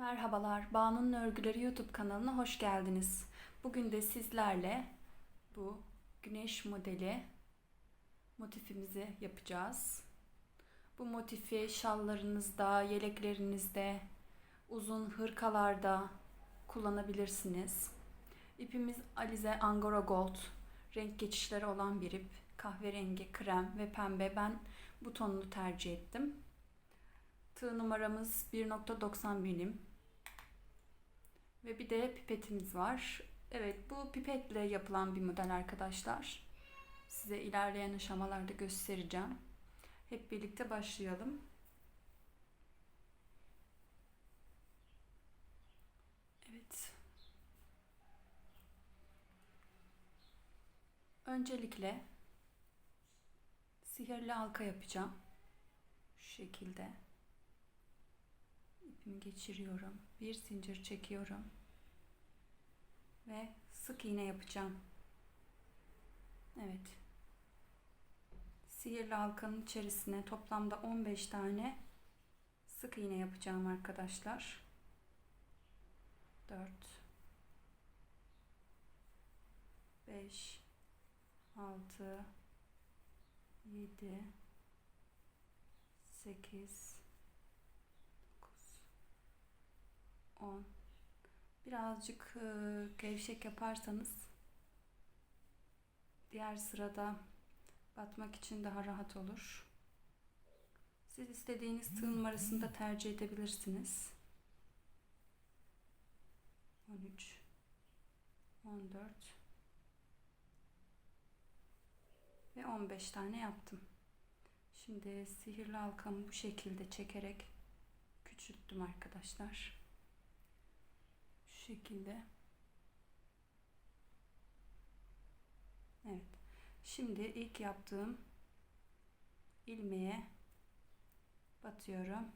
Merhabalar, Banu'nun Örgüleri YouTube kanalına hoş geldiniz. Bugün de sizlerle bu güneş modeli motifimizi yapacağız. Bu motifi şallarınızda, yeleklerinizde, uzun hırkalarda kullanabilirsiniz. İpimiz Alize Angora Gold. Renk geçişleri olan bir ip. Kahverengi, krem ve pembe. Ben bu tonunu tercih ettim. Tığ numaramız 1.90 milim. Ve bir de pipetimiz var. Evet bu pipetle yapılan bir model arkadaşlar. Size ilerleyen aşamalarda göstereceğim. Hep birlikte başlayalım. Evet. Öncelikle sihirli halka yapacağım. Şu şekilde geçiriyorum. Bir zincir çekiyorum. Ve sık iğne yapacağım. Evet. Sihirli halkanın içerisine toplamda 15 tane sık iğne yapacağım arkadaşlar. 4 5 6 7 8 10 birazcık e, gevşek yaparsanız diğer sırada batmak için daha rahat olur. Siz istediğiniz tığ numarasını da tercih edebilirsiniz. 13 14 ve 15 tane yaptım. Şimdi sihirli halkamı bu şekilde çekerek küçülttüm arkadaşlar şekilde. Evet. Şimdi ilk yaptığım ilmeğe batıyorum.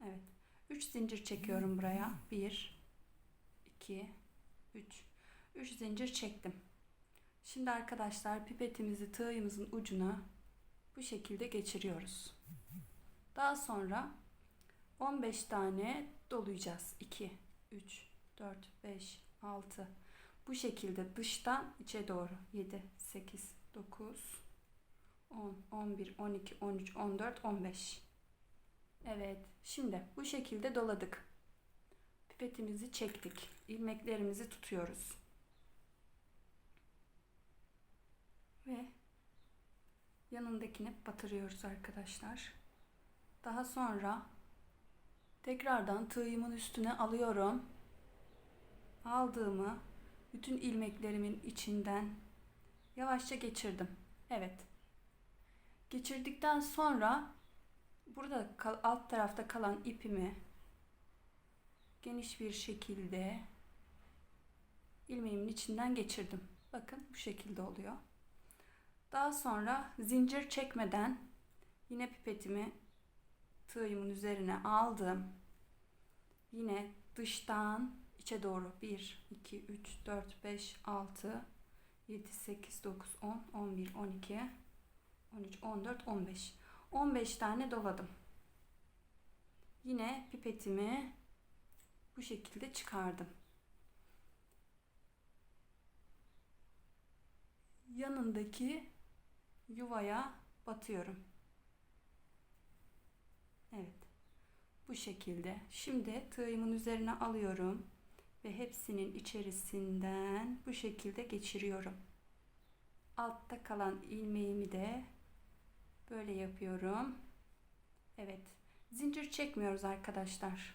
Evet. 3 zincir çekiyorum buraya. 1 2 3 3 zincir çektim. Şimdi arkadaşlar pipetimizi tığımızın ucuna bu şekilde geçiriyoruz. Daha sonra 15 tane dolayacağız. 2, 3, 4, 5, 6. Bu şekilde dıştan içe doğru. 7, 8, 9, 10, 11, 12, 13, 14, 15. Evet. Şimdi bu şekilde doladık. Pipetimizi çektik. ilmeklerimizi tutuyoruz. Ve yanındakini batırıyoruz arkadaşlar. Daha sonra Tekrardan tığımın üstüne alıyorum. Aldığımı bütün ilmeklerimin içinden yavaşça geçirdim. Evet. Geçirdikten sonra burada alt tarafta kalan ipimi geniş bir şekilde ilmeğimin içinden geçirdim. Bakın bu şekilde oluyor. Daha sonra zincir çekmeden yine pipetimi tığımın üzerine aldım. Yine dıştan içe doğru 1, 2, 3, 4, 5, 6, 7, 8, 9, 10, 11, 12, 13, 14, 15. 15 tane doladım. Yine pipetimi bu şekilde çıkardım. Yanındaki yuvaya batıyorum. Evet. Bu şekilde. Şimdi tığımın üzerine alıyorum ve hepsinin içerisinden bu şekilde geçiriyorum. Altta kalan ilmeğimi de böyle yapıyorum. Evet. Zincir çekmiyoruz arkadaşlar.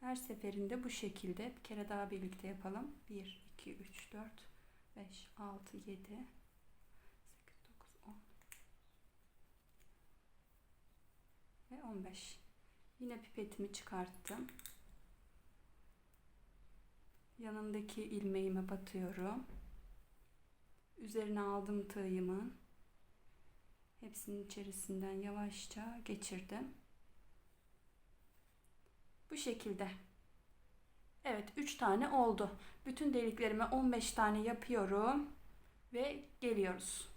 Her seferinde bu şekilde bir kere daha birlikte yapalım. 1 2 3 4 5 6 7 ve 15. Yine pipetimi çıkarttım. Yanındaki ilmeğime batıyorum. Üzerine aldım tığımın. Hepsinin içerisinden yavaşça geçirdim. Bu şekilde. Evet 3 tane oldu. Bütün deliklerime 15 tane yapıyorum ve geliyoruz.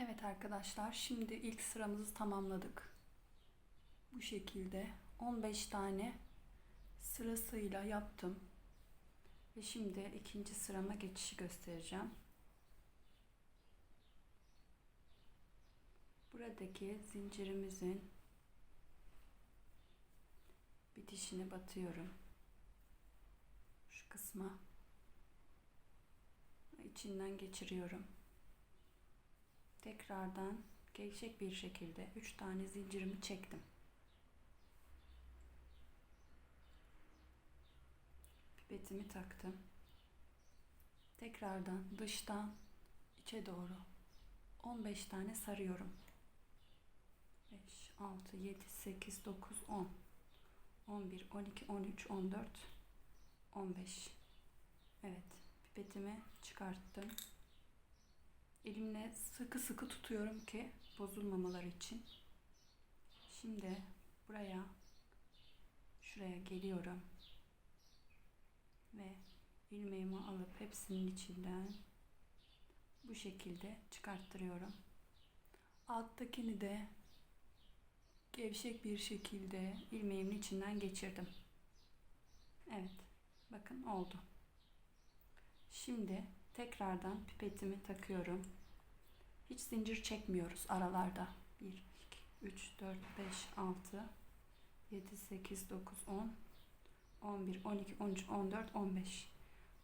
Evet arkadaşlar, şimdi ilk sıramızı tamamladık. Bu şekilde 15 tane sırasıyla yaptım. Ve şimdi ikinci sırama geçişi göstereceğim. Buradaki zincirimizin bitişini batıyorum. Şu kısma içinden geçiriyorum. Tekrardan gevşek bir şekilde 3 tane zincirimi çektim. Pipetimi taktım. Tekrardan dıştan içe doğru 15 tane sarıyorum. 5, 6, 7, 8, 9, 10, 11, 12, 13, 14, 15. Evet, pipetimi çıkarttım. Elimle sıkı sıkı tutuyorum ki bozulmamaları için. Şimdi buraya şuraya geliyorum. Ve ilmeğimi alıp hepsinin içinden bu şekilde çıkarttırıyorum. Alttakini de gevşek bir şekilde ilmeğimin içinden geçirdim. Evet. Bakın oldu. Şimdi tekrardan pipetimi takıyorum. Hiç zincir çekmiyoruz aralarda. 1, 2, 3, 4, 5, 6, 7, 8, 9, 10, 11, 12, 13, 14, 15.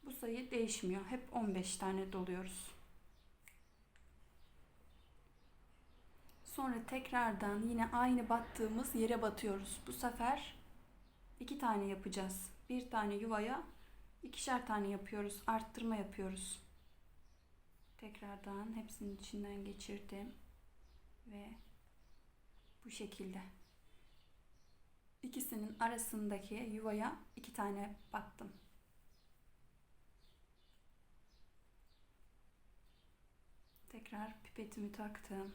Bu sayı değişmiyor. Hep 15 tane doluyoruz. Sonra tekrardan yine aynı battığımız yere batıyoruz. Bu sefer iki tane yapacağız. Bir tane yuvaya ikişer tane yapıyoruz. Arttırma yapıyoruz. Tekrardan hepsinin içinden geçirdim. Ve bu şekilde. İkisinin arasındaki yuvaya iki tane battım. Tekrar pipetimi taktım.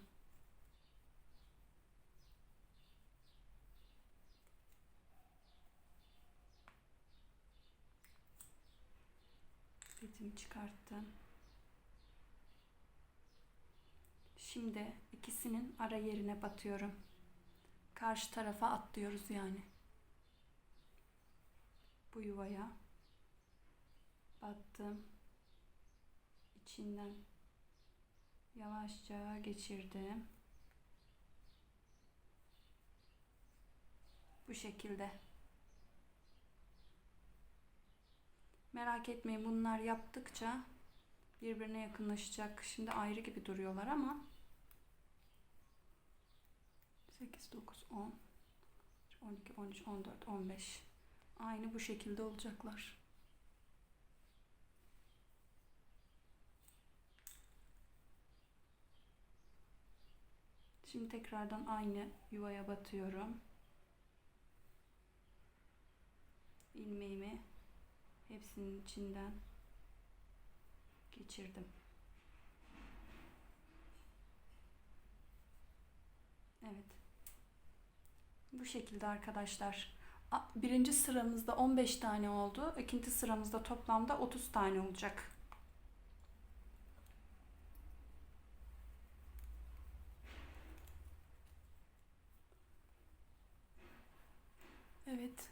Pipetimi çıkarttım. Şimdi ikisinin ara yerine batıyorum. Karşı tarafa atlıyoruz yani. Bu yuvaya battım. İçinden yavaşça geçirdim. Bu şekilde. Merak etmeyin bunlar yaptıkça birbirine yakınlaşacak. Şimdi ayrı gibi duruyorlar ama 8, 9, 10, 12, 13, 14, 15 aynı bu şekilde olacaklar. Şimdi tekrardan aynı yuvaya batıyorum. ilmeğimi hepsinin içinden geçirdim. Evet. Bu şekilde arkadaşlar. Birinci sıramızda 15 tane oldu. İkinci sıramızda toplamda 30 tane olacak. Evet.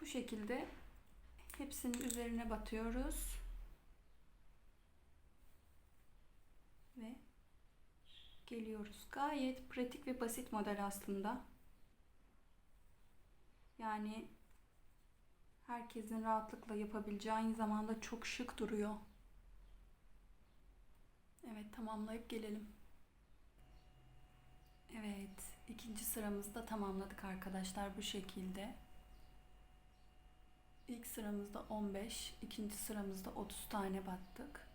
Bu şekilde hepsinin üzerine batıyoruz. Ve geliyoruz. Gayet pratik ve basit model aslında. Yani herkesin rahatlıkla yapabileceği aynı zamanda çok şık duruyor. Evet tamamlayıp gelelim. Evet ikinci sıramızı da tamamladık arkadaşlar bu şekilde. İlk sıramızda 15, ikinci sıramızda 30 tane battık.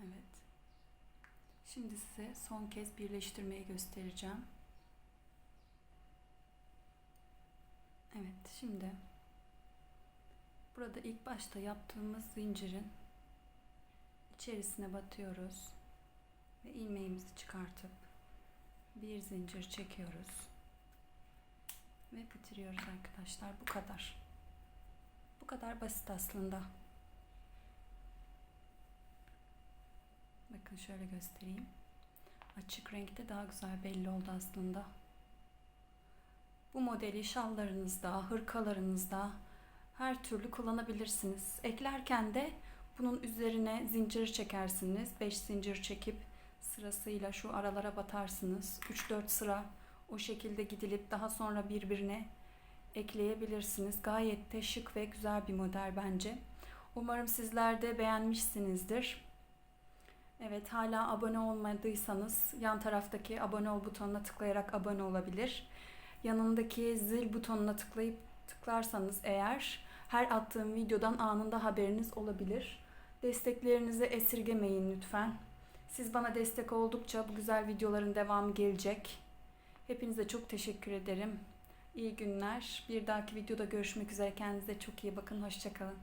Evet. Şimdi size son kez birleştirmeyi göstereceğim. Evet, şimdi burada ilk başta yaptığımız zincirin içerisine batıyoruz ve ilmeğimizi çıkartıp bir zincir çekiyoruz ve bitiriyoruz arkadaşlar. Bu kadar. Bu kadar basit aslında. Bakın şöyle göstereyim. Açık renkte daha güzel belli oldu aslında. Bu modeli şallarınızda, hırkalarınızda her türlü kullanabilirsiniz. Eklerken de bunun üzerine zincir çekersiniz. 5 zincir çekip sırasıyla şu aralara batarsınız. 3-4 sıra o şekilde gidilip daha sonra birbirine ekleyebilirsiniz. Gayet de şık ve güzel bir model bence. Umarım sizler de beğenmişsinizdir. Evet hala abone olmadıysanız yan taraftaki abone ol butonuna tıklayarak abone olabilir. Yanındaki zil butonuna tıklayıp tıklarsanız eğer her attığım videodan anında haberiniz olabilir. Desteklerinizi esirgemeyin lütfen. Siz bana destek oldukça bu güzel videoların devamı gelecek. Hepinize çok teşekkür ederim. İyi günler. Bir dahaki videoda görüşmek üzere. Kendinize çok iyi bakın. Hoşçakalın.